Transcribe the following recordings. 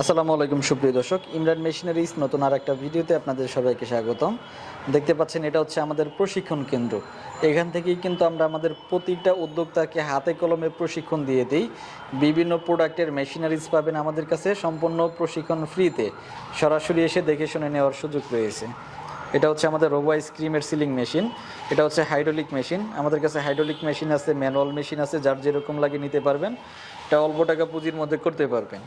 আসসালামু আলাইকুম, সুপ্রিয় দর্শক। ইমরান মেশিনারিজ নতুন আর একটা ভিডিওতে আপনাদের সবাইকে স্বাগতম। দেখতে পাচ্ছেন, এটা হচ্ছে আমাদের প্রশিক্ষণ কেন্দ্র। এখান থেকেই কিন্তু আমরা আমাদের প্রতিটা উদ্যোক্তাকে হাতে কলমে প্রশিক্ষণ দিয়ে দিই। বিভিন্ন প্রোডাক্টের মেশিনারিজ পাবেন আমাদের কাছে সম্পূর্ণ প্রশিক্ষণ ফ্রিতে। সরাসরি এসে দেখে শুনে নেওয়ার সুযোগ রয়েছে। এটা হচ্ছে আমাদের রোবো স্ক্রিমের সিলিং মেশিন। এটা হচ্ছে হাইড্রোলিক মেশিন। আমাদের কাছে হাইড্রোলিক মেশিন আছে, ম্যানুয়াল মেশিন আছে, যার যেরকম লাগে নিতে পারবেন। এটা অল্প টাকা পুঁজির মধ্যে করতে পারবেন।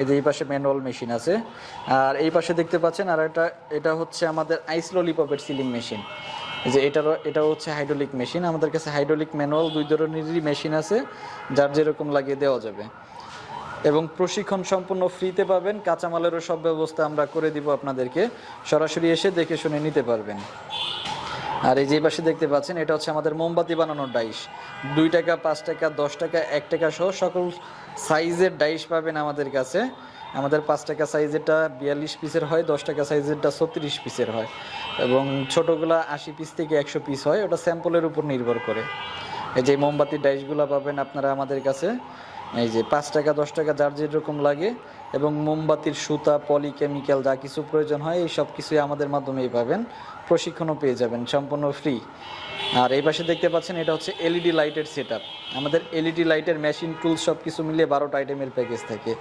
এই যে এই পাশে ম্যানুয়াল মেশিন আছে। আর এই পাশে দেখতে পাচ্ছেন, আর এটা এটা হচ্ছে আমাদের আইস ললিপপের সিলিং মেশিন। যে এটারও এটা হচ্ছে হাইড্রোলিক মেশিন। আমাদের কাছে হাইড্রোলিক ম্যানুয়াল দুই ধরনেরই মেশিন আছে, যার যেরকম লাগিয়ে দেওয়া যাবে। এবং প্রশিক্ষণ সম্পূর্ণ ফ্রিতে পাবেন, কাঁচামালেরও সব ব্যবস্থা আমরা করে দিব আপনাদেরকে। সরাসরি এসে দেখে শুনে নিতে পারবেন। আর এই যে পাশে দেখতে পাচ্ছেন, এটা হচ্ছে আমাদের মোমবাতি বানানোর ডাইস। দুই টাকা, পাঁচ টাকা, দশ টাকা, এক টাকা সহ সকল সাইজের ডাইস পাবেন আমাদের কাছে। আমাদের পাঁচ টাকা সাইজেরটা বিয়াল্লিশ পিসের হয়, দশ টাকা সাইজেরটা ছত্রিশ পিসের হয়। এবং ছোটোগুলা আশি পিস থেকে একশো পিস হয়, ওটা স্যাম্পলের উপর নির্ভর করে। এই যে মোমবাতির ডাইসগুলো পাবেন আপনারা আমাদের কাছে। এই যে পাঁচ টাকা, দশ টাকা যার যেরকম লাগে। এবং মোমবাতির সুতা, পলি, কেমিক্যাল যা কিছু প্রয়োজন হয়, এই সব কিছুই আমাদের মাধ্যমেই পাবেন। প্রশিক্ষণও পেয়ে যাবেন, সম্পূর্ণ ফ্রি আর এই পাশে দেখতে পাচ্ছেন, এটা হচ্ছে এলইডি লাইটের সেট আমাদের এলইডি লাইটের মেশিন টুলস সব কিছু মিলিয়ে বারোটা আইটেমের প্যাকেজ থাকে।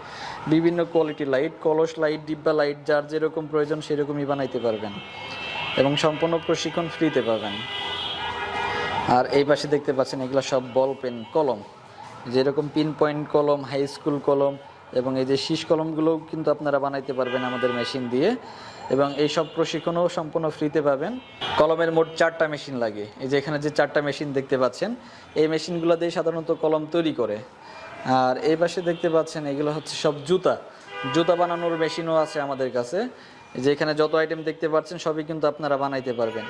বিভিন্ন কোয়ালিটি লাইট কলস লাইট ডিব্বা লাইট যার যেরকম প্রয়োজন সেরকমই বানাইতে পারবেন। এবং সম্পূর্ণ প্রশিক্ষণ ফ্রিতে পাবেন। আর এই পাশে দেখতে পাচ্ছেন, এগুলো সব বল পেন কলম। যেরকম পিন পয়েন্ট কলম, হাই স্কুল কলম এবং এই যে শীষ কলমগুলোও কিন্তু আপনারা বানাইতে পারবেন আমাদের মেশিন দিয়ে। এবং এই সব প্রশিক্ষণও সম্পূর্ণ ফ্রিতে পাবেন। কলমের মোট চারটা মেশিন লাগে। এই যে এখানে যে চারটা মেশিন দেখতে পাচ্ছেন, এই মেশিনগুলো দিয়ে সাধারণত কলম তৈরি করে। আর এই পাশে দেখতে পাচ্ছেন, এগুলো হচ্ছে সব জুতা। জুতা বানানোর মেশিনও আছে আমাদের কাছে। যে এখানে যত আইটেম দেখতে পাচ্ছেন, সবই কিন্তু আপনারা বানাইতে পারবেন।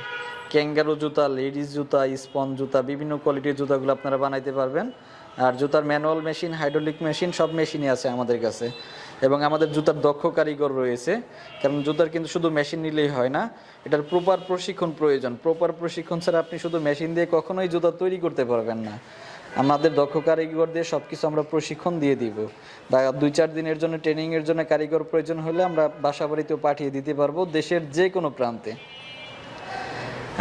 ক্যাঙ্গারু জুতা লেডিস জুতা স্পন জুতা, বিভিন্ন কোয়ালিটির জুতাগুলো আপনারা বানাইতে পারবেন। আর জুতার ম্যানুয়াল মেশিন হাইড্রোলিক মেশিন সব মেশিনই আছে আমাদের কাছে। এবং আমাদের জুতার দক্ষ কারিগর রয়েছে। কারণ জুতার কিন্তু শুধু মেশিন নিলেই হয় না, এটার প্রপার প্রশিক্ষণ প্রয়োজন। প্রপার প্রশিক্ষণ ছাড়া আপনি শুধু মেশিন দিয়ে কখনোই জুতা তৈরি করতে পারবেন না। আমাদের দক্ষ কারিগর দিয়ে সব কিছু আমরা প্রশিক্ষণ দিয়ে দিব। বা দুই চার দিনের জন্য ট্রেনিংয়ের জন্য কারিগর প্রয়োজন হলে আমরা বাসা বাড়িতেও পাঠিয়ে দিতে পারব দেশের যে কোনো প্রান্তে।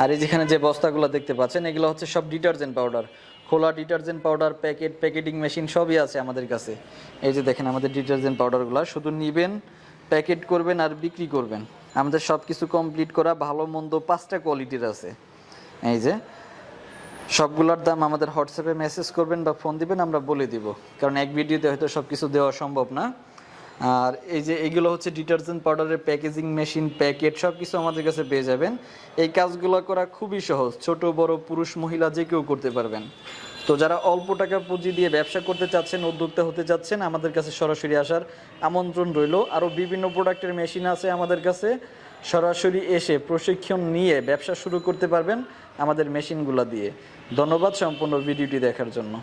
আর এই যেখানে যে বস্তাগুলো দেখতে পাচ্ছেন, এগুলো হচ্ছে সব ডিটারজেন্ট পাউডার। খোলা detergent powder, packet, packeting machine সবই আছে আমাদের কাছে। এই যে দেখেন আমাদের ডিটারজেন্ট পাউডারগুলো, শুধু নিবেন, প্যাকেট করবেন আর বিক্রি করবেন। আমাদের সব কিছু কমপ্লিট করা ভালো মন্দ পাঁচটা কোয়ালিটির আছে। এই যে সবগুলোর দাম আমাদের হোয়াটসঅ্যাপে মেসেজ করবেন বা ফোন দিবেন, আমরা বলে দিব। কারণ এক ভিডিওতে হয়তো সব কিছু দেওয়া সম্ভব না। আর এই যে এইগুলো হচ্ছে ডিটারজেন্ট পাউডারের প্যাকেজিং মেশিন প্যাকেট সব কিছু আমাদের কাছে পেয়ে যাবেন। এই কাজগুলো করা খুবই সহজ। ছোট, বড়, পুরুষ, মহিলা যে কেউ করতে পারবেন। তো যারা অল্প টাকা পুঁজি দিয়ে ব্যবসা করতে চাচ্ছেন, উদ্যোক্তা হতে চাচ্ছেন, আমাদের কাছে সরাসরি আসার আমন্ত্রণ রইল। আরও বিভিন্ন প্রোডাক্টের মেশিন আছে আমাদের কাছে। সরাসরি এসে প্রশিক্ষণ নিয়ে ব্যবসা শুরু করতে পারবেন আমাদের মেশিনগুলো দিয়ে। ধন্যবাদ সম্পূর্ণ ভিডিওটি দেখার জন্য।